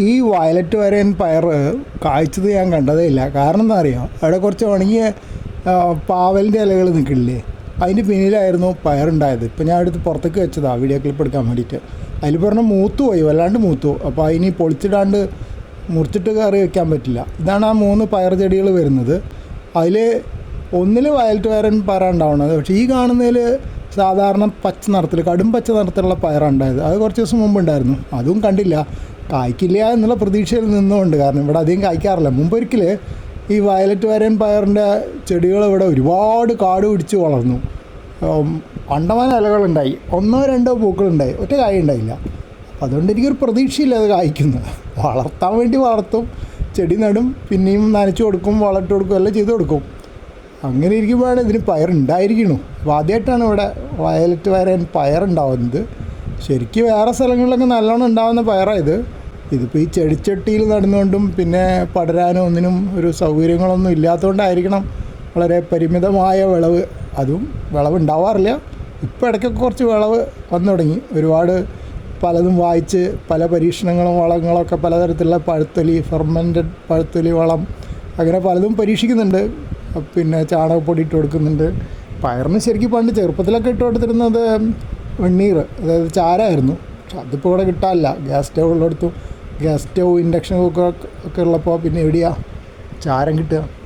ഈ വയലറ്റ് വരയൻ പയർ കായ്ച്ചത് ഞാൻ കണ്ടതേ ഇല്ല. കാരണം എന്താ അറിയാം? അവിടെ കുറച്ച് ഉണങ്ങിയ പാവലിന്റെ ഇലകൾ നിൽക്കില്ലേ? അതിന്റെ പിന്നിലായിരുന്നു പയറുണ്ടായത്. ഇപ്പം ഞാൻ എടുത്ത് പുറത്തേക്ക് വെച്ചതാണ് വീഡിയോ ക്ലിപ്പ് എടുക്കാൻ വേണ്ടിയിട്ട്. അതിൽ പറഞ്ഞ മൂത്തു പോയി വല്ലാണ്ട് മൂത്തു. അപ്പോൾ അതിനി പൊളിച്ചിടാണ്ട് മുറിച്ചിട്ട് കയറി വെക്കാൻ പറ്റില്ല. ഇതാണ് ആ മൂന്ന് പയർ ചെടികൾ വരുന്നത്. അതിൽ ഒന്നിൽ വയലറ്റ് വയറൻ പയർ ഉണ്ടാവുന്നത്. പക്ഷേ ഈ കാണുന്നതിൽ സാധാരണ പച്ച നിറത്തിൽ കടും പച്ച നിറത്തിലുള്ള പയറുണ്ടായത് അത് കുറച്ച് ദിവസം മുമ്പ് ഉണ്ടായിരുന്നു. അതും കണ്ടില്ല. കായ്ക്കില്ല എന്നുള്ള പ്രതീക്ഷയിൽ നിന്നുകൊണ്ട്. കാരണം ഇവിടെ അധികം കായ്ക്കാറില്ല. മുമ്പൊരിക്കൽ ഈ വയലറ്റ് വരൻ പയറിന്റെ ചെടികൾ ഇവിടെ ഒരുപാട് കാട് പിടിച്ച് വളർന്നു. പണ്ടമാന ഇലകളുണ്ടായി. ഒന്നോ രണ്ടോ പൂക്കളുണ്ടായി. ഒറ്റ കായ ഉണ്ടായില്ല. അപ്പം അതുകൊണ്ട് എനിക്കൊരു പ്രതീക്ഷയില്ല അത് കായ്ക്കുന്നത് വളർത്താൻ വേണ്ടി വളർത്തും. ചെടി നടും. പിന്നെയും നനച്ചു കൊടുക്കും വളർത്തി കൊടുക്കും എല്ലാം ചെയ്തു കൊടുക്കും. അങ്ങനെ ഇരിക്കുമ്പോഴാണ് ഇതിന് പയറുണ്ടായിരിക്കണു അപ്പോൾ ആദ്യമായിട്ടാണ് ഇവിടെ വയലറ്റ് വരൻ പയറുണ്ടാവുന്നത് ശരിക്കും വേറെ സ്ഥലങ്ങളിലൊക്കെ നല്ലോണം ഉണ്ടാകുന്ന പയറാണ് ഇത്. ഇതിപ്പോൾ ഈ ചെടിച്ചട്ടിയിൽ നടന്നുകൊണ്ടും പിന്നെ പടരാനും ഒന്നിനും ഒരു സൗകര്യങ്ങളൊന്നും ഇല്ലാത്തതുകൊണ്ടായിരിക്കണം വളരെ പരിമിതമായ വിളവ്. അതും വിളവ് ഉണ്ടാവാറില്ല ഇപ്പോൾ ഇടയ്ക്കൊക്കെ കുറച്ച് വിളവ് വന്നു തുടങ്ങി ഒരുപാട് പലതും വായിച്ച് പല പരീക്ഷണങ്ങളും വളങ്ങളൊക്കെ പലതരത്തിലുള്ള പഴുത്തൊലി ഫെർമെന്റഡ് പഴുത്തൊലി വളം അങ്ങനെ പലതും പരീക്ഷിക്കുന്നുണ്ട്. പിന്നെ ചാണകപ്പൊടി ഇട്ട് കൊടുക്കുന്നുണ്ട്. പയറിന് ശരിക്കും പണ്ട് ചെറുപ്പത്തിലൊക്കെ ഇട്ട് കൊടുത്തിരുന്നത് വെണ്ണീർ അതായത് ചാരമായിരുന്നു പക്ഷെ അതിപ്പോൾ ഇവിടെ കിട്ടാനില്ല ഗ്യാസ് സ്റ്റൗ ഉള്ളിടത്തും ഗ്യാസ് സ്റ്റൗ ഇൻഡക്ഷൻ കുക്കർ ഒക്കെ ഉള്ളപ്പോൾ പിന്നെ എവിടെയാ? ചാരം കിട്ടുക.